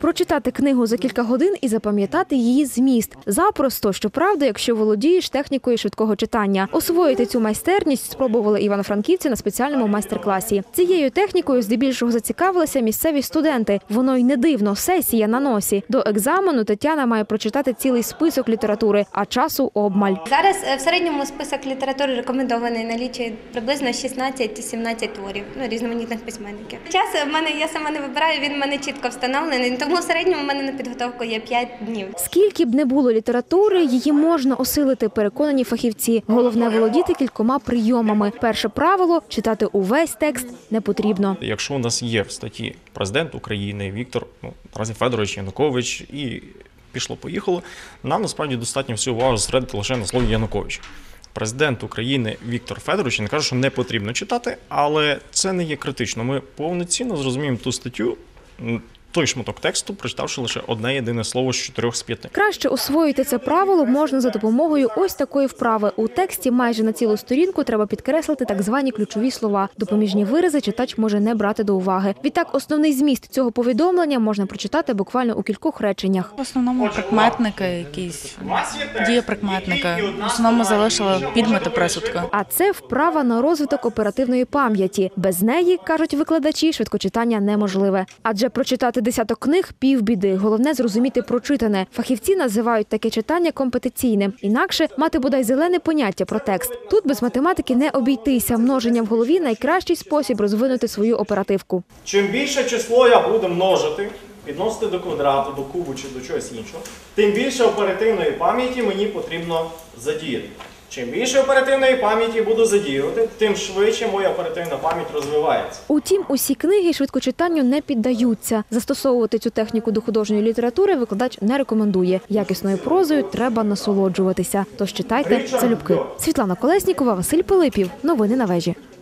Прочитати книгу за кілька годин і запам'ятати її зміст. Запросто, щоправда, якщо володієш технікою швидкого читання. Освоїти цю майстерність спробували івано-франківці на спеціальному майстер-класі. Цією технікою здебільшого зацікавилися місцеві студенти. Воно й не дивно, сесія на носі. До екзамену Тетяна має прочитати цілий список літератури, а часу обмаль. Зараз е, в середньому список літератури рекомендований налічує приблизно 16-17 творів ну, різноманітних письменників. Час в мене я сама не вибираю, він в мене чітко встановлений, тому в середньому в мене на підготовку є 5 днів. Скільки б не було літератури, її можна осилити, переконані фахівці. Головне володіти кількома прийомами. Перше правило читати увесь текст не потрібно. Якщо у нас є в статті президент України Віктор ну, наразі Федорович Янукович і пішло-поїхало, нам насправді достатньо всю увагу зосередити лише на слові Янукович. Президент України Віктор Федорович не кажу, що не потрібно читати, але це не є критично. Ми повноцінно зрозуміємо ту статтю, той шматок тексту, прочитавши лише одне єдине слово з чотирьох з п'яти. Краще освоїти це правило можна за допомогою ось такої вправи. У тексті майже на цілу сторінку треба підкреслити так звані ключові слова. Допоміжні вирази читач може не брати до уваги. Відтак, основний зміст цього повідомлення можна прочитати буквально у кількох реченнях. В основному прикметники, якісь дієприкметники. В основному залишили підмети присудки. А це вправа на розвиток оперативної пам'яті. Без неї кажуть викладачі, швидкочитання неможливе. Адже прочитати десяток книг півбіди. Головне зрозуміти прочитане. Фахівці називають таке читання компетиційним. Інакше мати бодай зелене поняття про текст. Тут без математики не обійтися. Множення в голові найкращий спосіб розвинути свою оперативку. Чим більше число я буду множити, підносити до квадрату, до кубу чи до чогось іншого, тим більше оперативної пам'яті мені потрібно задіяти. Чим більше оперативної пам'яті буду задіювати, тим швидше моя оперативна пам'ять розвивається. Утім, усі книги швидкочитанню не піддаються. Застосовувати цю техніку до художньої літератури викладач не рекомендує. Якісною прозою треба насолоджуватися. Тож читайте залюбки. Світлана Колеснікова, Василь Пилипів. Новини на вежі.